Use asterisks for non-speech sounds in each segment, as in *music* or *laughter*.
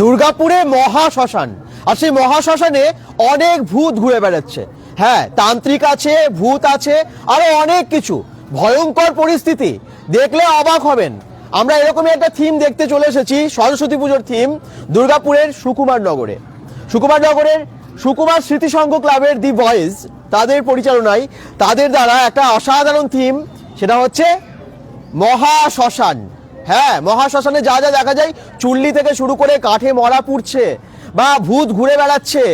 দুর্গাপুরে মহা শ্মশান আর সেই মহা শ্মশানে অনেক ভূত ঘুরে বেড়াচ্ছে। হ্যাঁ তান্ত্রিক আছে, ভূত আছে, আরও অনেক কিছু। ভয়ঙ্কর পরিস্থিতি। দেখলে অবাক হবেন। আমরা এরকমই একটা থিম দেখতে চলে এসেছি, সরস্বতী পুজোর থিম দুর্গাপুরের সুকুমার নগরে। সুকুমার নগরের সুকুমার স্মৃতি সংঘ ক্লাবের দি বয়েজ তাদের পরিচালনায়, তাদের দ্বারা একটা অসাধারণ থিম সেটা হচ্ছে মহা শ্মশান হ্যাঁ মহাশ্মশানে যা যা দেখা যায়, চুল্লি থেকে শুরু করে কাঠে মরা পুড়ছে বা ভূত ঘুরে বেড়াচ্ছে।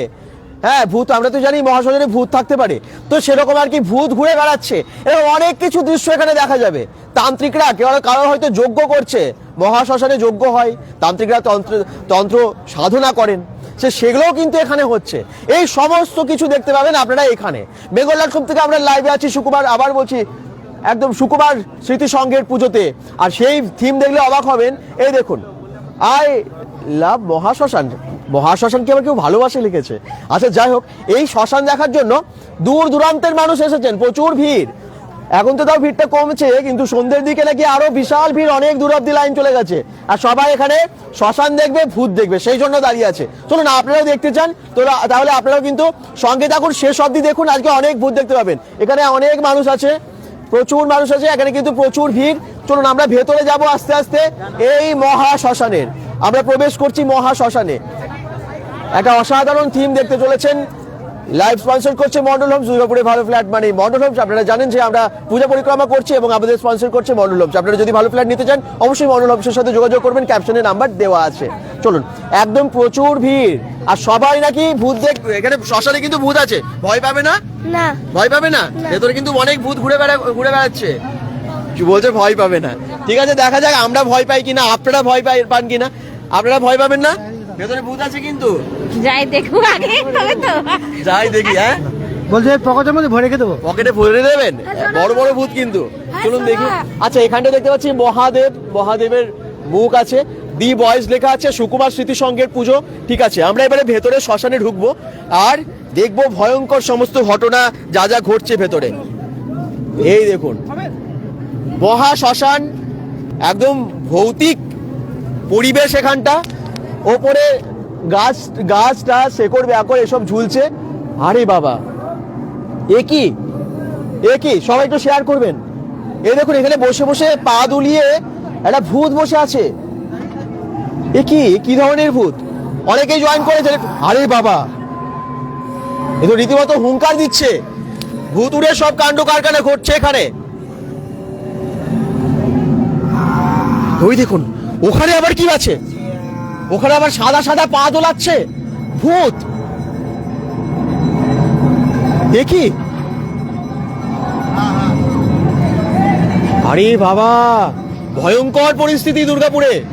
হ্যাঁ ভূত, আমরা তো জানি মহাশ্মশানে ভূত থাকতে পারে। তো সেরকম আর কি ভূত ঘুরে বেড়াচ্ছে এরকম অনেক কিছু দৃশ্য এখানে দেখা যাবে। তান্ত্রিকরা কেউ কারও হয়তো যজ্ঞ করছে, মহাশ্মশানে যজ্ঞ হয়, তান্ত্রিকরা তন্ত্র তন্ত্র সাধনা করেন। সে সেগুলোও কিন্তু এখানে হচ্ছে। এই সমস্ত কিছু দেখতে পাবেন আপনারা এখানে। বেঙ্গল ডট থেকে আমরা লাইভে আছি শুক্রবার আবার বলছি একদম শুক্রবার স্মৃতি সংঘের পুজোতে। আর সেই থিম দেখলে অবাক হবেন, এই দেখুন, আই লাভ মহাশ্মশান। মহাশ্মশানকে আবার কেউ ভালোবাসে লিখেছে। আচ্ছা যাই হোক, এই শ্মশান দেখার জন্য দূর দূরান্তের মানুষ এসেছেন, প্রচুর ভিড়। এখন তো তাও ভিড়টা কমছে, কিন্তু সন্ধ্যের দিকে নাকি আরও বিশাল ভিড়, অনেক দূর অব্দি লাইন চলে গেছে। আর সবাই এখানে শ্মশান দেখবে, ভূত দেখবে, সেই জন্য দাঁড়িয়ে আছে। চলুন, আপনারাও দেখতে চান, তো তাহলে আপনারাও কিন্তু সঙ্গে থাকুন, শেষ অব্দি দেখুন, আজকে অনেক ভূত দেখতে পাবেন। এখানে অনেক মানুষ আছে প্রচুর মানুষ আছে, এখানে কিন্তু প্রচুর ভিড়। চলুন আমরা ভেতরে যাব আস্তে আস্তে। এই মহা শ্মশানের, আমরা প্রবেশ করছি মহা শ্মশানে। একটা অসাধারণ থিম দেখতে চলেছেন লাইভ স্পন্সর করছে মন্ডল হোমস দুর্গাপুরে ভালো ফ্ল্যাট মানে মন্ডল হোমস আপনারা জানেন যে আমরা পূজা পরিক্রমা করছি এবং আমাদের স্পন্সর করছে মন্ডল হোমস আপনারা যদি ভালো ফ্ল্যাট নিতে চান অবশ্যই মন্ডল হোমসের সাথে যোগাযোগ করবেন। ক্যাপশনে নাম্বার দেওয়া আছে। চলুন একদম প্রচুর ভিড়। আর সবাই নাকি ভূত দেখ এখানে শ্মশানে কিন্তু ভূত আছে। ভয় পাবে না? না। ভয় পাবে না। ভেতরে কিন্তু অনেক ভূত ঘুরে বেড়া ঘুরে বেড়াচ্ছে। কি বলছে? ভয় পাবে না। ঠিক আছে দেখা যাক আমরা ভয় পাই কিনা। আপনারা ভয় পাই পান কিনা? আপনারা ভয় পাবেন না? ভেতরে ভূত আছে কিন্তু। যাই দেখুক আগে তবে তো। যাই দেখি হ্যাঁ? বলছে পকেটের মধ্যে ভরে রেখে দেবো। পকেটে ভরে দেবেন? বড় বড় ভূত কিন্তু। চলুন দেখি। আচ্ছা এখানটা দেখতে পাচ্ছি মহাদেব। মহাদেবের মুখ আছে। দি বয়েজ লেখা আছে সুকুমার স্মৃতি সংঘের পুজো। ঠিক আছে আমরা এবারে ভেতরে শ্মশানে ঢুকবো। আর দেখব ভয়ঙ্কর সমস্ত ঘটনা যা যা ঘটছে ভেতরে। এই দেখুন। মহা শ্মশান একদম ভৌতিক পরিবেশ এখানটা। ওপরে গাছ গাছ গাছটা শেকড়, ব্যাকড় এসব ঝুলছে। আরে বাবা। এ কি? এ কি? সবাই একটু শেয়ার করবেন। এ দেখুন, এখানে বসে বসে পা দুলিয়ে একটা ভূত বসে আছে। এ কি? কি ধরনের ভূত? অনেকেই জয়েন করেছে। আরে বাবা। এ তো রীতিমতো হুঙ্কার দিচ্ছে। ভূত উড়ে সব কাণ্ড কারখানা ঘটছে এখানে। ওই দেখুন, ওখানে আবার কি আছে? ওখানে আবার সাদা সাদা পা দোলাচ্ছে। ভূত! দেখি। আরে বাবা, ভয়ঙ্কর পরিস্থিতি দুর্গাপুরে।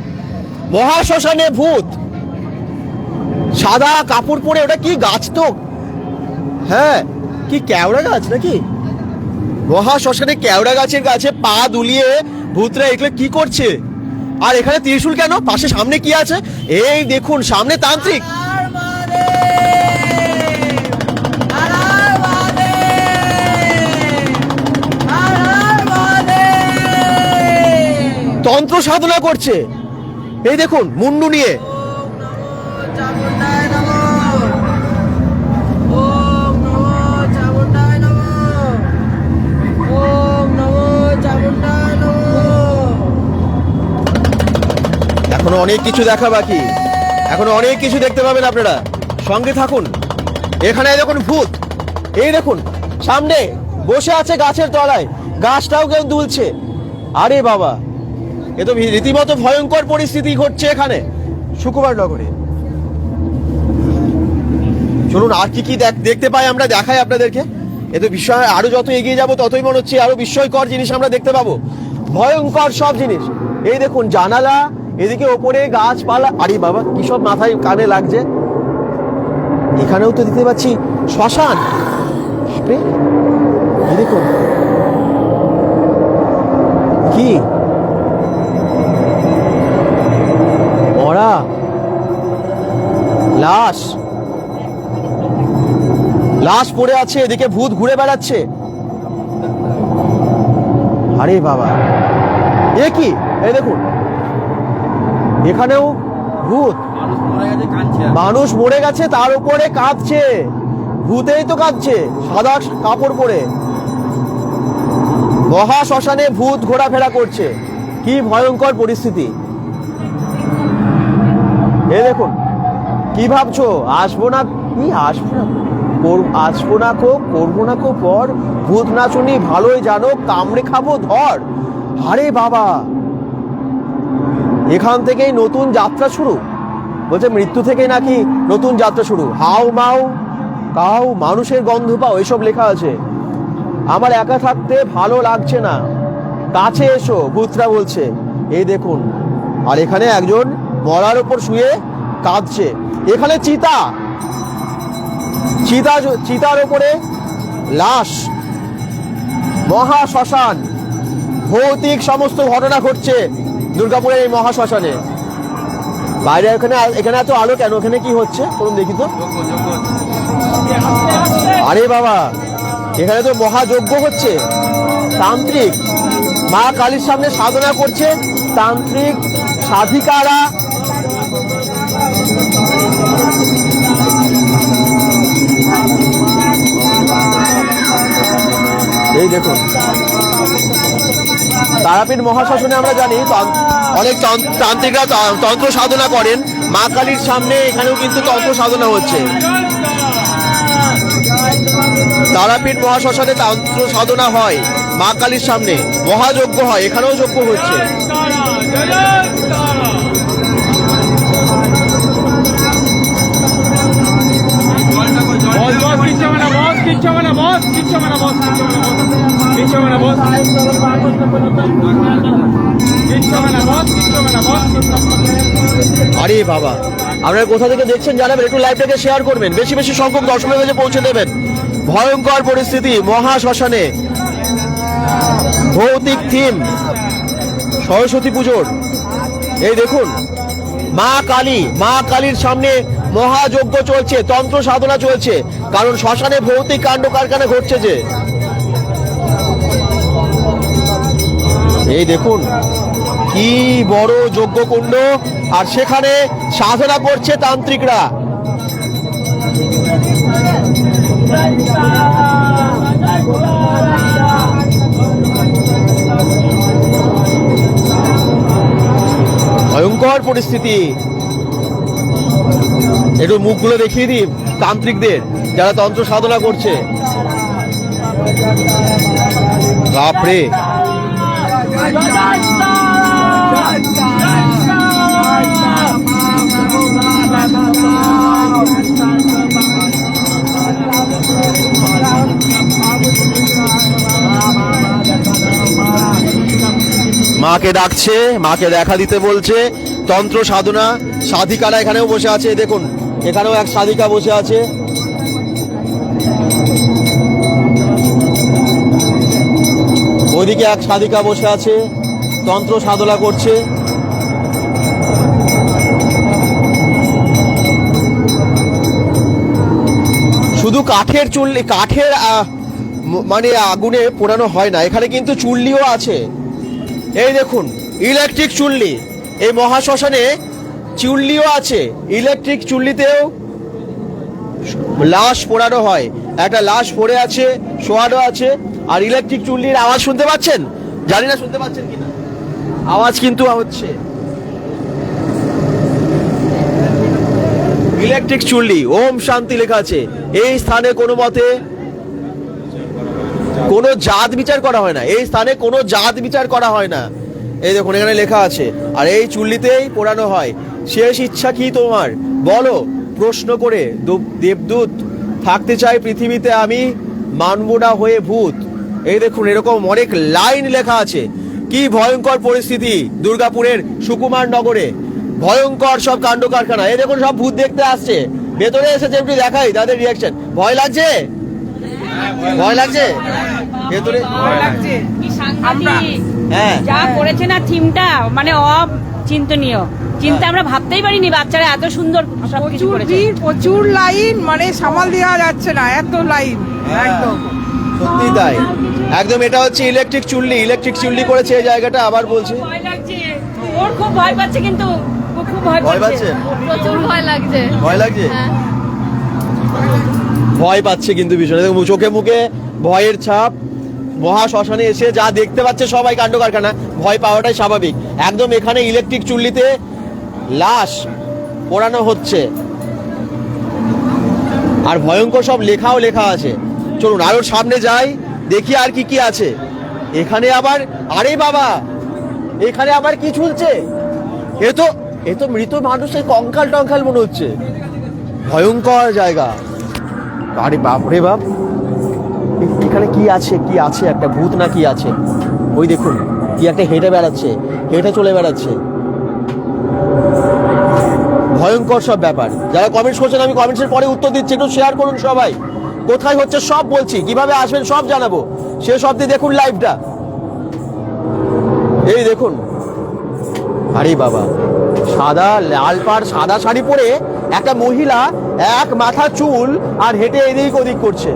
মহা শ্মশানে ভূত। সাদা কাপড় পরে ওটা কি গাছ তো? হ্যাঁ কি কেওড়া গাছ নাকি? মহা শ্মশানে কেওড়া গাছের গাছে পা দুলিয়ে ভূতরা এগুলো কি করছে? আর এখানে ত্রিশুল কেন? পাশে সামনে কি আছে? এই দেখুন সামনে তান্ত্রিক। তন্ত্র সাধনা করছে। এই দেখুন মুন্ডু নিয়ে। এখনও অনেক কিছু দেখা বাকি। এখনও অনেক কিছু দেখতে পাবেন আপনারা। সঙ্গে থাকুন। এখানে দেখুন ভূত। এই দেখুন, সামনে বসে আছে গাছের তলায়। গাছটাও কেউ দুলছে। আরে বাবা, এ তো রীতিমতো ভয়ঙ্কর পরিস্থিতি ঘটছে এখানে। শুক্রবার নগরে। চলুন, আর কি কি দেখ- দেখতে পাই আমরা, দেখাই আপনাদেরকে। এ তো বিষয় আরও যত এগিয়ে যাব, ততই মনে হচ্ছে আরও বিস্ময়কর জিনিস আমরা দেখতে পাবো। ভয়ঙ্কর সব জিনিস। এই দেখুন, জানালা এদিকে ওপরে গাছপালা, আরে বাবা, কি সব মাথায় কানে লাগছে? এখানেও তো দিতে পাচ্ছি শ্মশান। দেখুন। কি? মরা। লাশ। লাশ পড়ে আছে, এদিকে ভূত ঘুরে বেড়াচ্ছে। আরে বাবা। এ কি? এই দেখুন। এখানেও ভূত। মানুষ মরে গেছে, তার উপরে কাঁদছে। ভূতেই তো কাঁদছে, সাদা কাপড় পরে। মহা শ্মশানে ভূত ঘোরাফেরা করছে। কি ভয়ঙ্কর পরিস্থিতি। এ দেখুন, কি ভাবছ? আসব না কি? আসব না আসব না কো করব না কো পর? ভূত নাচুনি ভালোই জানো, কামড়ে খাব ধর। আরে বাবা! এখান থেকেই নতুন যাত্রা শুরু। বলছে, মৃত্যু থেকে নাকি নতুন যাত্রা শুরু? হাও মাও কাউ মানুষের গন্ধ পাও, এসব লেখা আছে। আমার একা থাকতে ভালো লাগছে না। কাছে এসো, ভূতরা বলছে। এই দেখুন, আর এখানে একজন মরার উপর শুয়ে কাঁদছে। এখানে চিতা। চিতা চিতার উপরে লাশ। মহা শ্মশান। ভৌতিক সমস্ত ঘটনা ঘটছে। দুর্গাপুরের এই মহা শ্মশানে বাইরে এখানে এখানে এত আলো কেন? ওখানে কি হচ্ছে? করুন দেখি তো। আরে বাবা, এখানে তো মহাযজ্ঞ হচ্ছে। তান্ত্রিক, মা কালীর সামনে সাধনা করছে। তান্ত্রিক, সাধিকারা। এই দেখুন। তারাপীঠ মহাশাসনে আমরা জানি অনেক তন- তান্ত্রিকরা তন্ত্র সাধনা করেন। মা কালীর সামনে এখানেও কিন্তু তন্ত্র সাধনা হচ্ছে। তারাপীঠ মহাশ্মশানে তন্ত্র সাধনা হয়, মা কালীর সামনে। মহাযজ্ঞ হয়, এখানেও যজ্ঞ হচ্ছে। বস বস, কিচ্ছু হবে না, বস, কিচ্ছু হবে না, বস, কিচ্ছু হবে বস, কিচ্ছু হবে বস। কিচ্ছু হবে না বস আরে বাবা, আপনারা কোথা থেকে দেখছেন জানাবেন, একটু লাইভটাকে শেয়ার করবেন। বেশি বেশি সংখ্যক দর্শকের কাছে পৌঁছে দেবেন। ভয়ঙ্কর পরিস্থিতি মহা শ্মশানে ভৌতিক থিম, সরস্বতী পুজোর। এই দেখুন, মা কালী, মা কালীর সামনে মহাযজ্ঞ চলছে, তন্ত্র সাধনা চলছে। কারণ শ্মশানে ভৌতিক কাণ্ড কারখানা ঘটছে যে। এই দেখুন, কি বড় যজ্ঞকুণ্ড আর সেখানে সাধনা করছে তান্ত্রিকরা। ভয়ঙ্কর পরিস্থিতি। একটু মুখগুলো দেখিয়ে দিই তান্ত্রিকদের, যারা তন্ত্র সাধনা করছে। বাপরে। মাকে ডাকছে, মাকে দেখা দিতে বলছে। তন্ত্র সাধনা, সাধিকারা এখানেও বসে আছে, দেখুন। এখানেও এক সাধিকা বসে আছে। ওইদিকে এক সাধিকা বসে আছে, তন্ত্র সাধনা করছে। শুধু কাঠের চুল্লি কাঠের মানে আগুনে পোড়ানো হয় না, এখানে কিন্তু চুল্লিও আছে। এই দেখুন, ইলেকট্রিক চুল্লি, এই মহাশ্মশানে চুল্লিও আছে। ইলেকট্রিক চুল্লিতেও লাশ পোড়ানো হয়। একটা লাশ পড়ে আছে, শোয়ানো আছে। আর ইলেকট্রিক চুল্লির আওয়াজ শুনতে পাচ্ছেন? জানি না শুনতে পাচ্ছেন কিনা। আওয়াজ কিন্তু হচ্ছে। ইলেকট্রিক চুল্লি, ওম শান্তি লেখা আছে। এই স্থানে কোনো মতে কোনো জাত বিচার করা হয় না। এই স্থানে কোনো জাত বিচার করা হয় না। এই দেখুন, এখানে লেখা আছে। আর এই চুল্লিতেই পোড়ানো হয়। শেষ ইচ্ছা কি তোমার? বলো, প্রশ্ন করে দেবদূত, থাকতে চাই পৃথিবীতে আমি মানব না হয়ে ভূত। এই দেখুন এরকম অনেক লাইন লেখা আছে। কি ভয়ঙ্কর পরিস্থিতি দুর্গাপুরের সুকুমার নগরে। ভয়ঙ্কর সব কাণ্ড কারখানা। এই দেখুন সব ভূত দেখতে আসছে। ভেতরে এসেছে একটু দেখাই তাদের রিয়াকশন ভয় লাগছে? ভয় লাগছে? ভেতরে কি হ্যাঁ। যা করেছে না থিমটা মানে অচিন্তনীয়। চিন্তা আমরা ভাবতেই পারিনি বাচ্চারা এত সুন্দর সব প্রচুর ভিড় প্রচুর লাইন মানে সামাল দেওয়া যাচ্ছে না এত লাইন একদম। সত্যি তাই। একদম এটা হচ্ছে ইলেকট্রিক চুল্লি ইলেকট্রিক চুল্লি করেছে এই জায়গাটা আবার বলছি। ভয় ওর খুব ভয় পাচ্ছে কিন্তু খুব ভয় ভয় পাচ্ছে। প্রচুর ভয় লাগছে। ভয় লাগছে? হ্যাঁ। ভয় পাচ্ছে কিন্তু ভীষণ। চোখে মুখে ভয়ের ছাপ মহা শ্মশানে এসে যা দেখতে পাচ্ছে সবাই কাণ্ড কারখানা ভয় পাওয়াটাই স্বাভাবিক। একদম এখানে ইলেকট্রিক চুল্লিতে লাশ পোড়ানো হচ্ছে। আর ভয়ঙ্কর সব লেখাও লেখা আছে। চলুন, আরও সামনে যাই, দেখি আর কি কি আছে। এখানে আবার, আরে বাবা, এখানে আবার কি ঝুলছে? এ তো এ তো মৃত মানুষের কঙ্কাল টঙ্কাল মনে হচ্ছে। ভয়ঙ্কর জায়গা। আরে বাপ রে বাপ। এখানে কি আছে কি আছে? একটা ভূত না কি আছে? ওই দেখুন, কি একটা হেঁটে বেড়াচ্ছে, হেঁটে চলে বেড়াচ্ছে। ভয়ঙ্কর সব ব্যাপার। যারা কমেন্টস করছেন, আমি কমেন্টসের পরে উত্তর দিচ্ছি, একটু শেয়ার করুন সবাই। কোথায় হচ্ছে সব বলছি, কীভাবে আসবেন সব জানাব। শেষ অব্দি দেখুন লাইভটা এই দেখুন। আরে বাবা, সাদা লাল পাড় সাদা শাড়ি পরে একটা মহিলা এক মাথা চুল আর হেঁটে এদিক ওদিক করছে।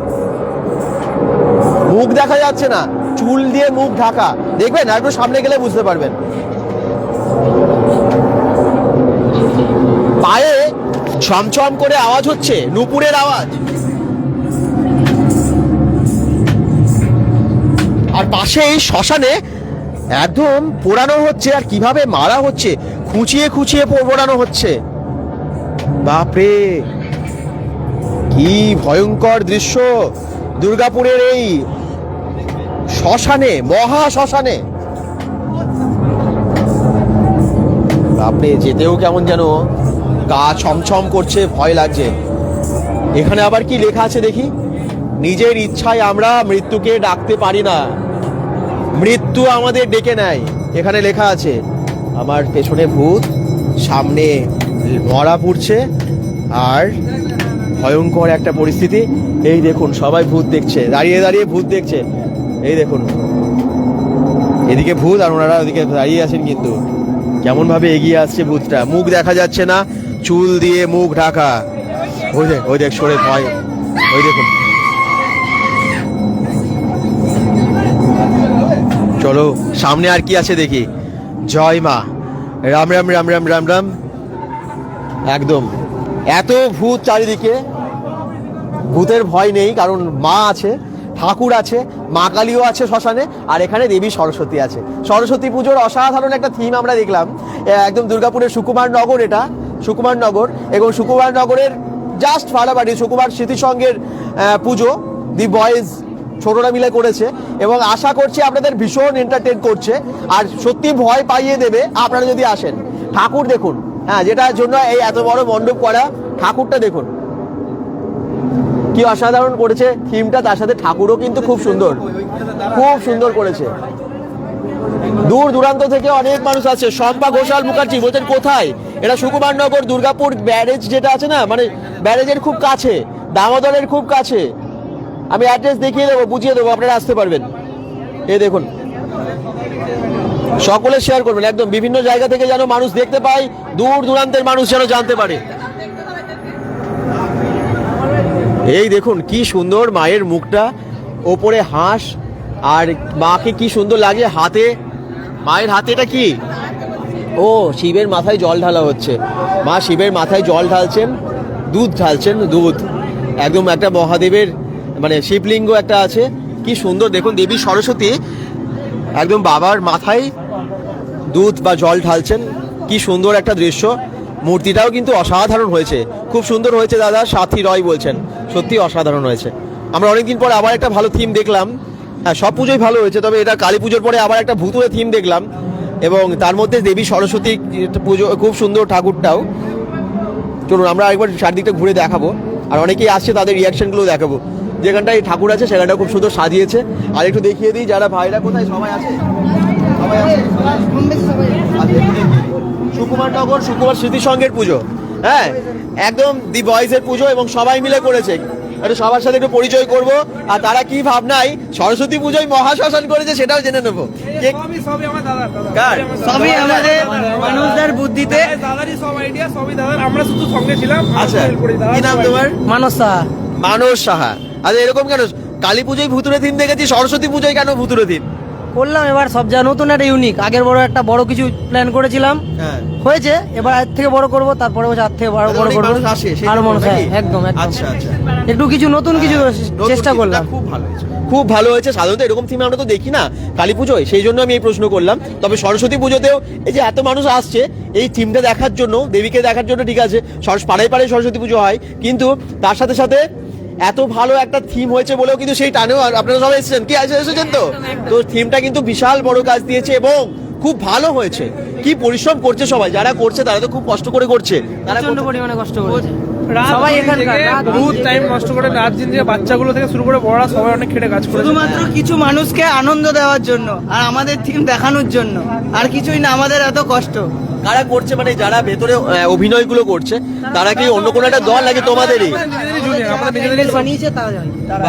মুখ দেখা যাচ্ছে না, চুল দিয়ে মুখ ঢাকা। দেখবেন, আর একটু সামনে গেলে বুঝতে পারবেন। পায়ে ছমছম করে আওয়াজ হচ্ছে, নুপুরের আওয়াজ। আর পাশেই শ্মশানে একদম পোড়ানো হচ্ছে আর কীভাবে মারা হচ্ছে, খুঁচিয়ে খুঁচিয়ে পোড়ানো হচ্ছে। বাপরে, কি ভয়ঙ্কর দৃশ্য। দুর্গাপুরের এই শ্মশানে, মহা শ্মশানে। বাপরে, যেতেও কেমন যেন গা ছমছম করছে, ভয় লাগছে। এখানে আবার কি লেখা আছে দেখি? নিজের ইচ্ছায় আমরা মৃত্যুকে ডাকতে পারি না। মৃত্যু আমাদের ডেকে নেয়। এখানে লেখা আছে, আমার পেছনে ভূত, সামনে মরা পড়ছে, আর ভয়ঙ্কর একটা পরিস্থিতি। এই দেখুন, সবাই ভূত দেখছে, দাঁড়িয়ে দাঁড়িয়ে ভূত দেখছে। এই দেখুন, এদিকে ভূত আর ওনারা ওদিকে দাঁড়িয়ে আছেন কিন্তু। কেমন ভাবে এগিয়ে আসছে ভূতটা, মুখ দেখা যাচ্ছে না, চুল দিয়ে মুখ ঢাকা। ওই দেখ ওই দেখ, সরে ভয়। ওই দেখুন। সামনে আর কি আছে দেখি। জয় মা। রাম রাম রাম রাম রাম রাম। একদম। এত ভূত চারিদিকে। ভূতের ভয় নেই, কারণ মা আছে, ঠাকুর আছে, মা কালীও আছে শ্মশানে, আর এখানে দেবী সরস্বতী আছে। সরস্বতী পুজোর অসাধারণ একটা থিম আমরা দেখলাম। একদম দুর্গাপুরের সুকুমার নগর এটা, সুকুমার নগর। এবং সুকুমার নগরের just ফালাবাড়ি, Sukumar স্মৃতিসংঘের Puja the boys ছোটরা মিলে করেছে এবং আশা করছি আপনাদের ভীষণ এন্টারটেন করছে। আর সত্যি ভয় পাইয়ে দেবে, আপনারা যদি আসেন। ঠাকুর দেখুন হ্যাঁ যেটার জন্য এই এত বড় মণ্ডপ করা, ঠাকুরটা দেখুন। কি অসাধারণ করেছে থিমটা তার সাথে ঠাকুরও কিন্তু খুব সুন্দর। খুব সুন্দর করেছে। দূর দূরান্ত থেকে অনেক মানুষ আছে শম্পা ঘোষাল মুখার্জি বলছেন কোথায়? এটা সুকুমারনগর দুর্গাপুর ব্যারেজ যেটা আছে না মানে ব্যারেজের খুব কাছে, দামোদরের খুব কাছে। আমি অ্যাড্রেস দেখিয়ে দেবো, বুঝিয়ে দেবো, আপনারা আসতে পারবেন। এই দেখুন। সকলে শেয়ার করবেন, একদম বিভিন্ন জায়গা থেকে যেন মানুষ দেখতে পায়, দূর দূরান্তের মানুষ যেন জানতে পারে। এই দেখুন, কি সুন্দর মায়ের মুখটা, ওপরে হাঁস, আর মাকে কি সুন্দর লাগে, হাতে, মায়ের হাতে এটা কি? ও, শিবের মাথায় জল ঢালা হচ্ছে। মা শিবের মাথায় জল ঢালছেন, দুধ ঢালছেন, দুধ। একদম একটা মহাদেবের মানে শিবলিঙ্গ একটা আছে। কি সুন্দর, দেখুন দেবী সরস্বতী একদম বাবার মাথায় দুধ বা জল ঢালছেন। কি সুন্দর একটা দৃশ্য। মূর্তিটাও কিন্তু অসাধারণ হয়েছে। খুব সুন্দর হয়েছে দাদা, সাথী রয় বলছেন। সত্যি অসাধারণ হয়েছে। আমরা অনেকদিন পরে আবার একটা ভালো থিম দেখলাম। হ্যাঁ সব পুজোই ভালো হয়েছে, তবে এটা কালী পুজোর পরে আবার একটা ভূতুরে থিম দেখলাম। এবং তার মধ্যে দেবী সরস্বতী পুজো, খুব সুন্দর ঠাকুরটাও। চলুন, আমরা একবার চারদিকটা ঘুরে দেখাবো। আর অনেকেই আসছে, তাদের রিয়াকশনগুলো দেখাবো। যেখানটায় ঠাকুর আছে সেখানটা খুব সুন্দর সাজিয়েছে। আর একটু দেখিয়ে দিই যারা ভাইরা কোথায় সবাই আছে? সবাই আছে। সুকুমার নগর সুকুমার স্মৃতিসংঘের পুজো। হ্যাঁ একদম দি বয়েজের পুজো এবং সবাই মিলে করেছে। একটু সবার সাথে একটু পরিচয় করব। আর তারা কি ভাবনায় সরস্বতী পুজোয় মহাশ্মশান করেছে সেটাও জেনে নেব। সবই সবই আমার দাদা কার? সবই আমাদের মানুষদের বুদ্ধিতে। দাদারই সব আইডিয়া সবই দাদার। আমরা শুধু সঙ্গে ছিলাম আচ্ছা কি নাম তোমার? মানস সাহা। মানস সাহা। আরে এরকম কেন? কালী পুজোয় ভুতুরে থিম দেখেছি সরস্বতী পুজোয় কেন ভুতুরে থিম করলাম এবার সব যা নতুন একটা ইউনিক আগের বড় একটা বড় কিছু প্ল্যান করেছিলাম। হ্যাঁ। হয়েছে এবার এর থেকে বড় করব তারপরে বছর আর থেকে বড় বড় করব। আরও মানুষ হ্যাঁ একদম একদম। আচ্ছা আচ্ছা। একটু কিছু নতুন কিছু চেষ্টা করলাম। খুব ভালো হয়েছে। খুব ভালো হয়েছে সাধারণত এরকম থিম আমরা তো দেখি না কালী পুজোয় সেই জন্য আমি এই প্রশ্ন করলাম। তবে সরস্বতী পুজোতেও এই যে এত মানুষ আসছে এই থিমটা দেখার জন্য দেবীকে দেখার জন্য ঠিক আছে সরস- পাড়ায় পাড়ায় সরস্বতী পুজো হয় কিন্তু তার সাথে সাথে এত ভালো একটা থিম হয়েছে বলেও কিন্তু সেই টানেও আপনারা সবাই এসেছেন। কি আছে এসেছেন তো? তো থিমটা কিন্তু বিশাল বড় কাজ দিয়েছে এবং খুব ভালো হয়েছে। কি পরিশ্রম করছে সবাই। যারা করছে তারা তো খুব কষ্ট করে করছে। তারা প্রচণ্ড পরিমাণে কষ্ট করেছে। সবাই দিন এখানকার জেগে রাত দিন বহুত টাইম নষ্ট করে রাত দিন যে বাচ্চাগুলো থেকে শুরু করে বড়রা সবাই অনেক খেটে কাজ করে শুধুমাত্র কিছু মানুষকে আনন্দ দেওয়ার জন্য আর আমাদের থিম দেখানোর জন্য। আর কিছুই না আমাদের এত কষ্ট। কারা করছে? মানে যারা ভেতরে অভিনয়গুলো করছে তারা কি অন্য কোনো একটা দল নাকি তোমাদেরই?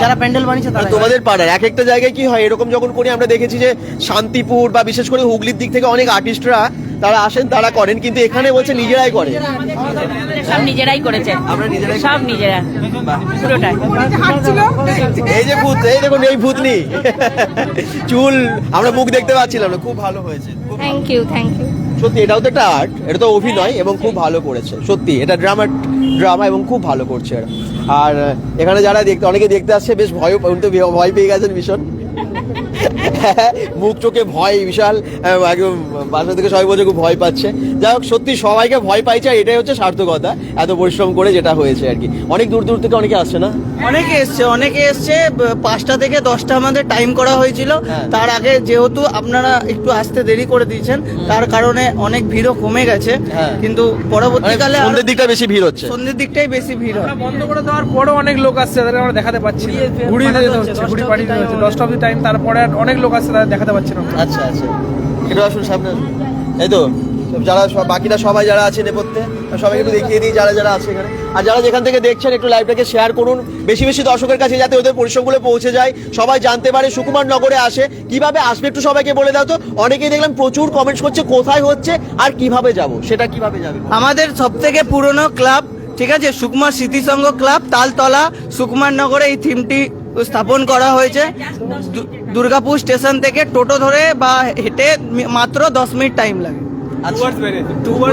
যারা প্যান্ডেল বানিয়েছে তারা তোমাদের পাড়ার এক একটা জায়গায় কি হয়? এরকম যখন করি আমরা দেখেছি যে শান্তিপুর বা বিশেষ করে হুগলির দিক থেকে অনেক আর্টিস্টরা তারা আসেন তারা করেন কিন্তু এখানে বলছে নিজেরাই করে সব নিজেরাই করেছে আমরা নিজেরাই সব নিজেরা। পুরোটাই। এই যে ভূত এই দেখুন এই ভূতনি। চুল আমরা মুখ দেখতে পাচ্ছিলাম না খুব ভালো হয়েছে থ্যাংক ইউ থ্যাংক ইউ সত্যি এটাও তো একটা আর্ট এটা তো অভিনয় এবং খুব ভালো করেছে সত্যি। এটা ড্রামা ড্রামা এবং খুব ভালো করছে এরা। আর এখানে যারা দেখতে অনেকে দেখতে আসছে বেশ ভয় তো ভয় পেয়ে গেছেন ভীষণ। *laughs* মুখ চোখে ভয় বিশাল একদম বাসা থেকে সবাই বলছে খুব ভয় পাচ্ছে। যাই হোক সত্যি সবাইকে ভয় পাইছে আর এটাই হচ্ছে সার্থকতা এত পরিশ্রম করে যেটা হয়েছে আর কি। অনেক দূর দূর থেকে অনেকে আসছে না? অনেকে এসছে অনেকে এসছে পাঁচটা থেকে দশটা আমাদের টাইম করা হয়েছিল। হ্যাঁ। তার আগে যেহেতু আপনারা একটু আসতে দেরি করে দিয়েছেন তার কারণে অনেক ভিড়ও কমে গেছে। হ্যাঁ। কিন্তু মানে পরবর্তীকালে আরও সন্ধ্যের দিকটা বেশি ভিড় হচ্ছে। সন্ধ্যের দিকটাই বেশি ভিড় হয়। বন্ধ করে দেওয়ার পরও অনেক লোক আসছে তাদেরকে আমরা দেখাতে পাচ্ছি ঘুরিয়ে দিতে হচ্ছে, দশটা পাঠিয়ে দিতে হচ্ছে দশটা অব্দি টাইম তারপরে আর অনেক লোক আসছে তাদের দেখাতে পাচ্ছি না। আচ্ছা আচ্ছা। একটু আসুন সামনে। এই তো যারা সব বাকিরা সবাই যারা আছে নেপথ্যে সবাই একটু দেখিয়ে দিই যারা যারা আছে এখানে। আর যারা যেখান থেকে দেখছেন একটু লাইভটাকে শেয়ার করুন। বেশি বেশি দর্শকের কাছে যাতে ওদের পরিশ্রমগুলো পৌঁছে যায়। সবাই জানতে পারে সুকুমার নগরে আসে। কীভাবে আসবে একটু সবাইকে বলে দাও তো। অনেকেই দেখলাম প্রচুর কমেন্টস করছে কোথায় হচ্ছে আর কীভাবে যাব সেটা কীভাবে যাবে? আমাদের সব থেকে পুরনো ক্লাব ঠিক আছে? সুকুমার স্মৃতিসংঘ ক্লাব তালতলা সুকুমার নগরে এই থিমটি স্থাপন করা হয়েছে। দুর্গাপুর স্টেশন থেকে টোটো ধরে বা হেঁটে মাত্র দশ মিনিট টাইম লাগে।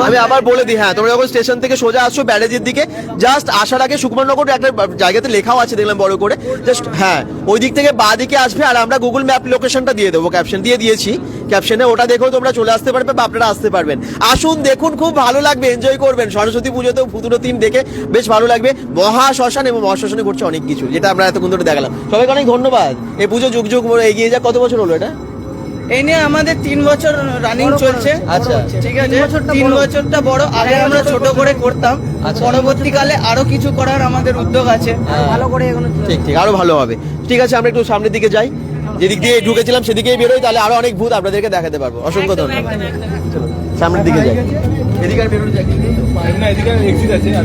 আমি আবার বলে দিই হ্যাঁ তোমরা যখন স্টেশন থেকে সোজা আসছো ব্যারেজের দিকে জাস্ট আসার আগে সুকুমারনগর একটা জায়গাতে লেখাও আছে দেখলাম বড় করে জাস্ট হ্যাঁ ওই দিক থেকে বা দিকে আসবে আর আমরা গুগল ম্যাপ লোকেশনটা দিয়ে দেবো ক্যাপশন দিয়ে দিয়েছি। ক্যাপশনে ওটা দেখেও তোমরা চলে আসতে পারবে বা আপনারা আসতে পারবেন। আসুন দেখুন খুব ভালো লাগবে এনজয় করবেন। সরস্বতী পুজোতেও ফুতুনো তিন দেখে বেশ ভালো লাগবে। মহা শ্মশান এবং মহাশ্মশানে ঘটছে অনেক কিছু যেটা আমরা এতক্ষণ ধরে দেখালাম। সবাইকে অনেক ধন্যবাদ। এই পুজো যুগ যুগ এগিয়ে যা কত বছর হলো এটা? এই নিয়ে আমাদের তিন বছর রানিং চলছে। আচ্ছা। ঠিক আছে? তিন বছরটা তিন বড়। বছরটা বড়। আগে আমরা ছোট করে করতাম। আচ্ছা। পরবর্তীকালে আরও কিছু করার আমাদের উদ্যোগ আছে। ভালো করে ঠিক ঠিক আরও ভালো হবে। ঠিক আছে আমরা একটু সামনের দিকে যাই। যেদিক দিয়ে ঢুকেছিলাম সেদিকেই বেরোই তাহলে আরও অনেক ভূত আপনাদেরকে দেখাতে পারব। অসংখ্য ধন্যবাদ। সামনের দিকে যাই। এদিকে আর বেরোনো যাক। না এদিকে এক্সিট আছে। আর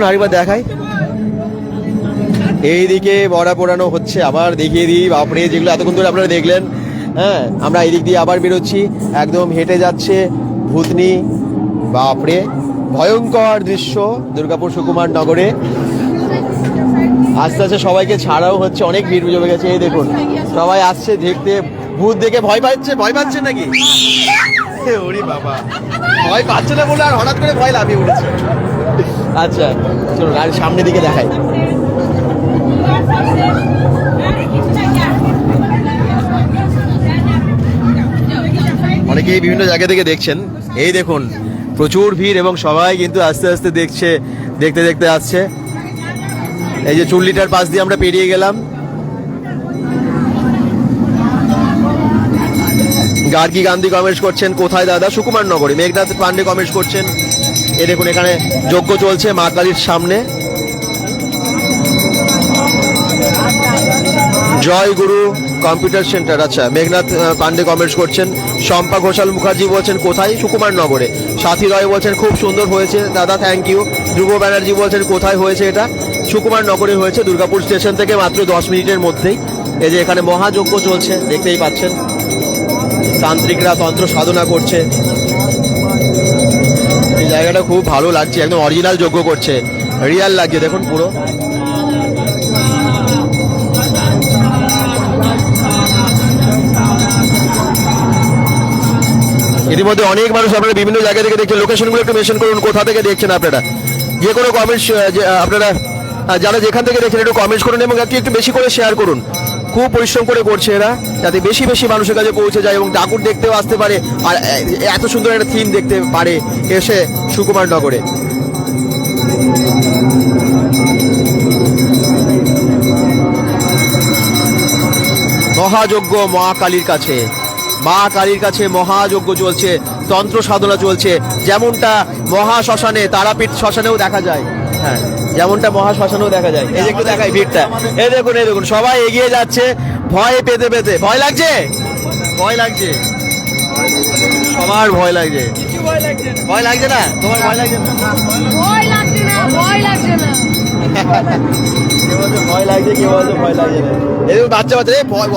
চলুন আরেকবার দেখাই। এইদিকে বড়া পোড়ানো হচ্ছে, আবার দেখিয়ে দিই। বাপরে, যেগুলো এতক্ষণ ধরে আপনারা দেখলেন হ্যাঁ আমরা এই দিক দিয়ে আবার বেরোচ্ছি। একদম হেঁটে যাচ্ছে ভূতনি। বাপরে, ভয়ঙ্কর দৃশ্য দুর্গাপুর সুকুমার নগরে। আস্তে আস্তে সবাইকে ছাড়াও হচ্ছে অনেক ভিড় জমে গেছে। এই দেখুন, সবাই আসছে দেখতে। ভূত দেখে ভয় পাচ্ছে ভয় পাচ্ছে নাকি? ওরে বাবা, ভয় পাচ্ছে না বলে আর হঠাৎ করে ভয় লাভিয়ে উঠেছে। আচ্ছা চলো আর সামনের দিকে দেখাই। অনেকেই বিভিন্ন জায়গা থেকে দেখছেন। এই দেখুন, প্রচুর ভিড় এবং সবাই কিন্তু আস্তে আস্তে দেখছে, দেখতে দেখতে আসছে। এই যে চুল্লিটার পাশ দিয়ে আমরা পেরিয়ে গেলাম। গার্গী গান্ধী কমেন্টস করছেন, কোথায় দাদা? সুকুমার নগরী মেঘনাথ পান্ডে কমেন্টস করছেন এ দেখুন, এখানে যজ্ঞ চলছে মা কালীর সামনে। জয় গুরু কম্পিউটার সেন্টার। আচ্ছা মেঘনাথ পান্ডে কমেন্টস করছেন। শম্পা ঘোষাল মুখার্জি বলছেন, কোথায়? সুকুমার নগরে। সাথী রয় বলছেন, খুব সুন্দর হয়েছে। দাদা থ্যাংক ইউ ধ্রুব ব্যানার্জি বলছেন, কোথায় হয়েছে এটা? সুকুমার নগরে হয়েছে, দুর্গাপুর স্টেশন থেকে মাত্র দশ মিনিটের মধ্যেই। এই যে এখানে মহাযজ্ঞ চলছে, দেখতেই পাচ্ছেন। তান্ত্রিকরা তন্ত্র সাধনা করছে। জায়গাটা খুব ভালো লাগছে, একদম অরিজিনাল যোগ্য করছে। রিয়াল লাগছে, দেখুন পুরো। ইতিমধ্যে অনেক মানুষ আপনারা বিভিন্ন জায়গা থেকে দেখছেন লোকেশনগুলো একটু মেনশন করুন, কোথা থেকে দেখছেন আপনারা। যে কোনো কমেন্টস আপনারা যারা যেখান থেকে দেখছেন, একটু কমেন্টস করুন এবং একটু একটু বেশি করে শেয়ার করুন। খুব পরিশ্রম করে করছে এরা, যাতে বেশি বেশি মানুষের কাছে পৌঁছে যায় এবং ঠাকুর দেখতেও আসতে পারে, আর এত সুন্দর একটা থিম দেখতে পারে এসে সুকুমার নগরে। মহাযজ্ঞ মা কালীর কাছে মা কালীর কাছে মহাযজ্ঞ চলছে, তন্ত্র সাধনা চলছে, যেমনটা মহা শ্মশানে তারাপীঠ শ্মশানেও দেখা যায়। হ্যাঁ যেমনটা মহা শ্মশানেও দেখা যায়। এই যে একটু দেখাই ভিড়টা। এই দেখুন এই দেখুন সবাই এগিয়ে যাচ্ছে ভয় পেতে পেতে। ভয় লাগছে? ভয় লাগছে। সবার ভয় লাগছে। ভয় লাগছে না? তোমার ভয় লাগছে না? ভয় লাগছে না ভয় লাগছে না। ভয় লাগছে কেউ বলছে ভয় লাগছে না? এই বাচ্চা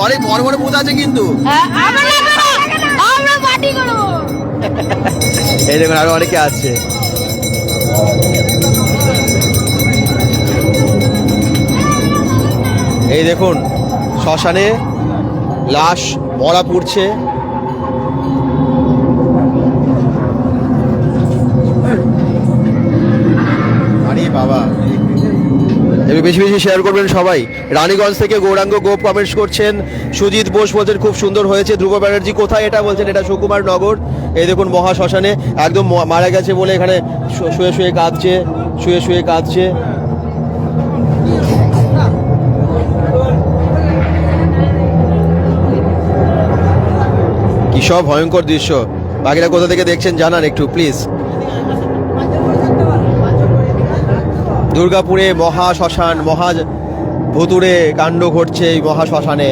অনেক বড় বড় ভূত আছে কিন্তু। করব। এই দেখুন আরও অনেকে আসছে এই দেখুন, শ্মশানে লাশ মরা পুড়ছে। আরে বাবা। বেশি বেশি শেয়ার করবেন সবাই। রানীগঞ্জ থেকে গৌরাঙ্গ গোপ কমেন্টস করছেন, সুজিত বোস বলছেন, খুব সুন্দর হয়েছে। ধ্রুব ব্যানার্জি কোথায় এটা বলছেন? এটা সুকুমার নগর। এই দেখুন মহা শ্মশানে একদম মারা গেছে বলে এখানে শুয়ে শুয়ে কাঁদছে, শুয়ে শুয়ে কাঁদছে। সব ভয়ঙ্কর দৃশ্য। বাকিরা কোথা থেকে দেখছেন জানান একটু, প্লিজ। দুর্গাপুরে মহা শ্মশান মহা ভুতুরে কাণ্ড ঘটছে এই মহা শ্মশানে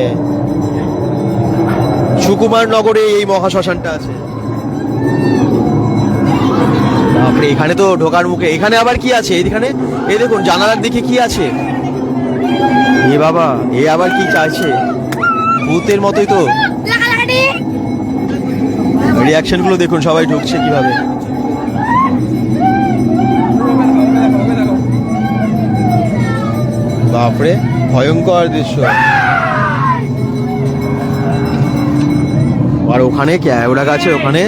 সুকুমার নগরে এই মহা শ্মশানটা আছে। বাপরে, এখানে তো ঢোকার মুখে এখানে আবার কি আছে? এখানে এই দেখুন, জানালার দিকে কি আছে? এ বাবা, এ আবার কি চাইছে? ভূতের মতোই তো। লাগালাগাটি রিয়াকশনগুলো দেখুন, সবাই ঢুকছে কীভাবে। বাপরে, ভয়ঙ্কর দৃশ্য। আর ওখানে ক্যাওড়া গাছে, ওখানে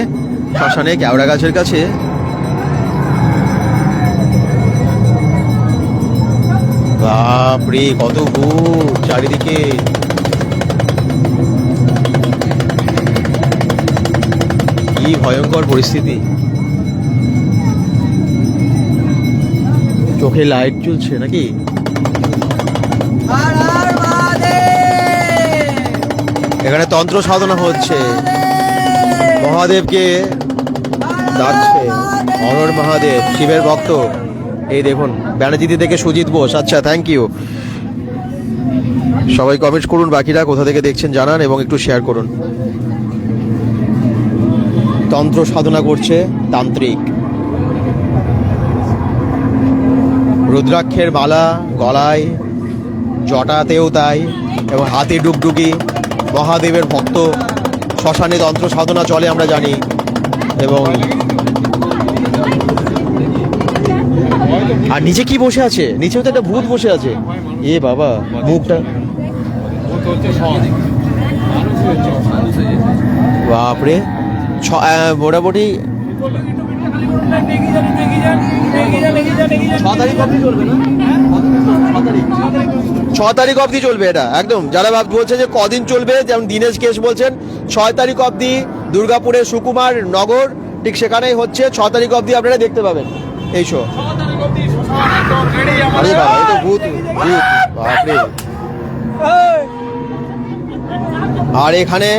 শ্মশানে ক্যাওড়া গাছের কাছে। বাপরে, কত ভূত চারিদিকে। কি ভয়ঙ্কর পরিস্থিতি। চোখে লাইট জ্বলছে নাকি? এখানে তন্ত্র সাধনা হচ্ছে। মহাদেবকে ডাকছে। অনর মহাদেব, শিবের ভক্ত। এই দেখুন ব্যানার্জিদি থেকে সুজিত বোস। আচ্ছা থ্যাংক ইউ সবাই কমেন্ট করুন, বাকিরা কোথা থেকে দেখছেন জানান এবং একটু শেয়ার করুন। তন্ত্র সাধনা করছে তান্ত্রিক। রুদ্রাক্ষের মালা গলায়, জটাতেও তাই, এবং হাতে ডুগডুগি, মহাদেবের ভক্ত, শ্মশানে তন্ত্র সাধনা চলে আমরা জানি, এবং আর নিচে কি বসে আছে? নিচেও তো একটা ভূত বসে আছে। এ বাবা, মুখটা। বাপরে। মোটামুটি ছ তারিখ অবধি চলবে ছ তারিখ। অবধি চলবে এটা একদম। যারা ভাব বলছে যে কদিন চলবে যেমন দীনেশ কেশ বলছেন ছয় তারিখ অবধি দুর্গাপুরের সুকুমার নগর ঠিক সেখানেই হচ্ছে। ছ তারিখ অবধি আপনারা দেখতে পাবেন এই শো আরে বাবা ভূত ভূত বাপরে। আর এখানে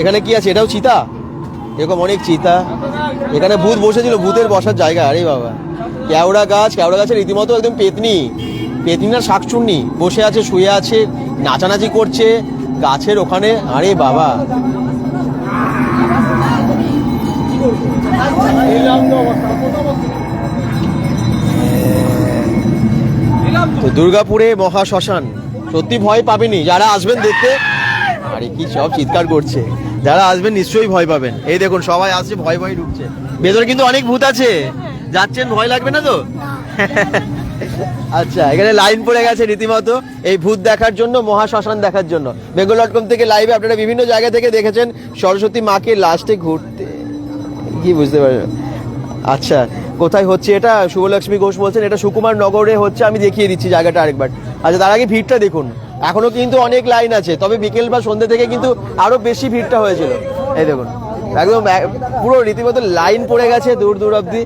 এখানে কি আছে? এটাও চিতা এরকম অনেক চিতা। এখানে ভূত বসেছিল, ভূতের বসার জায়গা। আরে বাবা। কেওড়া গাছ, কেওড়া গাছের রীতিমতো একদম পেতনি। না শাকচুন্নি। বসে আছে, শুয়ে আছে, নাচানাচি করছে গাছের ওখানে। আরে বাবা। তো দুর্গাপুরে মহা শ্মশান। সত্যি ভয় পাবেনি। যারা আসবেন দেখতে। আরে কি সব চিৎকার করছে। যারা আসবেন নিশ্চয়ই ভয় পাবেন। এই দেখুন সবাই আসছে ভয় ভয় ঢুকছে। ভেতরে কিন্তু অনেক ভূত আছে। যাচ্ছেন ভয় লাগবে না তো? আচ্ছা এখানে লাইন পড়ে গেছে রীতিমতো। এই ভূত দেখার জন্য মহাশ্মশান দেখার জন্য। বেঙ্গল ডট কম থেকে লাইভে আপনারা বিভিন্ন জায়গা থেকে দেখেছেন সরস্বতী মাকে লাস্টে ঘুরতে। কি বুঝতে পারবেন আচ্ছা কোথায় হচ্ছে এটা? শুভলক্ষ্মী ঘোষ বলছেন এটা সুকুমার নগরে হচ্ছে আমি দেখিয়ে দিচ্ছি জায়গাটা আরেকবার। আচ্ছা তার আগে ভিড়টা দেখুন। এখনও কিন্তু অনেক লাইন আছে তবে বিকেল বা সন্ধ্যে থেকে কিন্তু আরও বেশি ভিড়টা হয়েছিল। এই দেখুন একদম পুরো রীতিমতো লাইন পড়ে গেছে দূর দূর অব্দি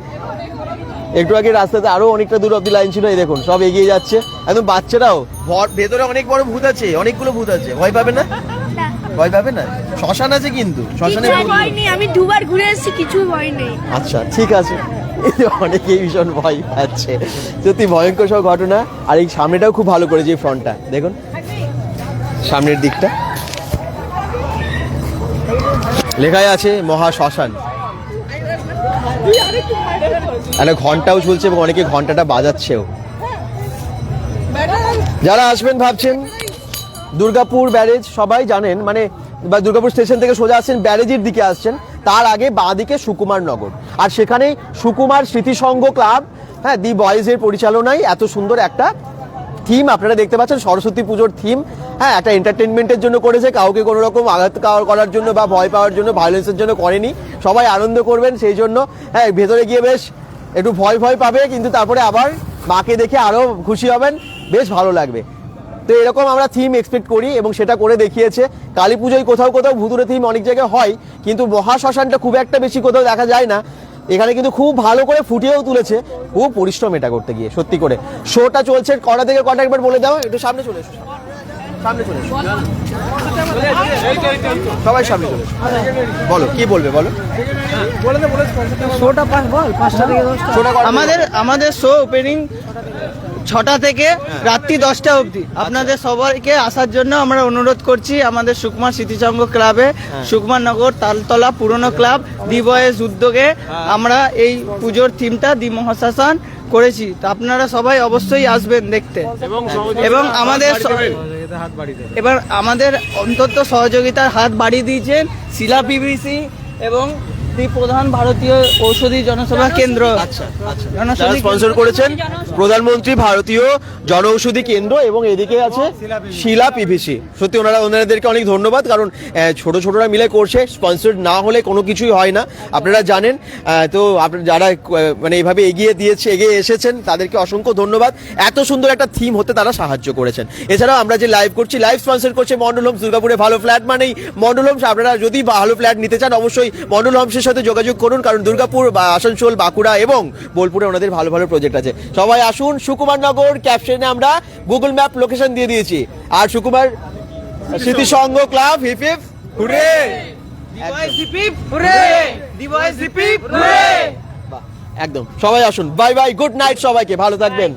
একটু আগে রাস্তাতে আরও অনেকটা দূর অব্দি লাইন ছিল এই দেখুন সব এগিয়ে যাচ্ছে। একদম বাচ্চারাও ভেতরে অনেক বড় ভূত আছে অনেকগুলো ভূত আছে। ভয় পাবে না? ভয় পাবে না? শ্মশান আছে কিন্তু শ্মশানে ভয় নেই। আমি দুবার ঘুরে এসেছি কিছু ভয় নেই। আচ্ছা ঠিক আছে। অনেকেই ভীষণ ভয় পাচ্ছে। সত্যি ভয়ঙ্কর সব ঘটনা আর এই সামনেটাও খুব ভালো করেছে এই ফ্রন্টটা দেখুন। সামনের দিকটা। লেখাই আছে মহা শ্মশান একটা ঘন্টাও চলছে এবং অনেকে ঘন্টাটা বাজাচ্ছেও। যারা আসবেন ভাবছেন, দুর্গাপুর ব্যারেজ, সবাই জানেন মানে বা দুর্গাপুর স্টেশন থেকে সোজা আসছেন, ব্যারেজের দিকে আসছেন, তার আগে বাঁ দিকে সুকুমার নগর। আর সেখানেই সুকুমার স্মৃতিসংঘ ক্লাব হ্যাঁ দি বয়েজের পরিচালনায় এত সুন্দর একটা থিম আপনারা দেখতে পাচ্ছেন সরস্বতী পুজোর থিম হ্যাঁ একটা এন্টারটেনমেন্টের জন্য করেছে, কাউকে কোনো রকম আঘাত করার জন্য বা ভয় পাওয়ার জন্য ভায়োলেন্সের জন্য করেনি। সবাই আনন্দ করবেন সেই জন্য। হ্যাঁ ভেতরে গিয়ে বেশ একটু ভয় ভয় পাবে, কিন্তু তারপরে আবার মাকে দেখে আরও খুশি হবেন। বেশ ভালো লাগবে। তো এরকম আমরা থিম এক্সপেক্ট করি এবং সেটা করে দেখিয়েছে। কালী পুজোয় কোথাও কোথাও ভুতুরে থিম অনেক জায়গায় হয়, কিন্তু মহাশ্মশানটা খুব একটা বেশি কোথাও দেখা যায় না। এখানে কিন্তু খুব ভালো করে ফুটিয়েও তুলেছে। খুব পরিশ্রম এটা করতে গিয়ে সত্যি করে। শোটা চলছে কটা থেকে কটা একবার বলে দাও একটু সামনে চলে এসো সামনে চলে এসো। সবাই সামনে চলে বলো কি বলবে বলো? শোটা পাঁচ বল পাঁচটা থেকে আমাদের আমাদের শো ওপেনিং ছটা থেকে রাত্রি দশটা অবধি। আপনাদের সবাইকে আসার জন্য আমরা অনুরোধ করছি আমাদের সুকুমার স্মৃতিসংঘ ক্লাবে সুকুমার নগর তালতলা পুরনো ক্লাব দি বয়েস উদ্যোগে আমরা এই পুজোর থিমটা দি মহাশাসন করেছি। তো আপনারা সবাই অবশ্যই আসবেন দেখতে। এবং আমাদের এবার আমাদের অন্তত সহযোগিতার হাত বাড়িয়ে দিয়েছেন শিলা পিভিসি এবং প্রধান ভারতীয় ঔষধি জনসভা কেন্দ্র। আচ্ছা আচ্ছা। যারা স্পন্সর করেছেন প্রধানমন্ত্রী ভারতীয় জনঔষধি কেন্দ্র এবং এদিকে আছে শিলা পিভিসি। সত্যি ওনারা ওনাদেরকে অনেক ধন্যবাদ কারণ ছোট ছোটরা মিলে করছে স্পন্সর না হলে কোনো কিছুই হয় না। আপনারা জানেন তো আপনারা যারা মানে এইভাবে এগিয়ে দিয়েছে এগিয়ে এসেছেন তাদেরকে অসংখ্য ধন্যবাদ। এত সুন্দর একটা থিম হতে তারা সাহায্য করেছেন। এছাড়াও আমরা যে লাইভ করছি লাইভ স্পন্সর করছে মন্ডল হোমস দুর্গাপুরে ভালো ফ্ল্যাট মানেই মন্ডল হোমস আপনারা যদি ভালো ফ্ল্যাট নিতে চান অবশ্যই মন্ডল হোমসের সাথে যোগাযোগ করুন কারণ দুর্গাপুর বা আসানসোল বাঁকুড়া এবং বোলপুরে ওনাদের ভালো ভালো প্রজেক্ট আছে। সবাই আসুন সুকুমার নগর ক্যাপশনে আমরা গুগল ম্যাপ লোকেশন দিয়ে দিয়েছি। আর Sukumar Smritisangha club hip hip hooray! একদম। সবাই আসুন। বাই বাই গুড নাইট সবাইকে ভালো থাকবেন।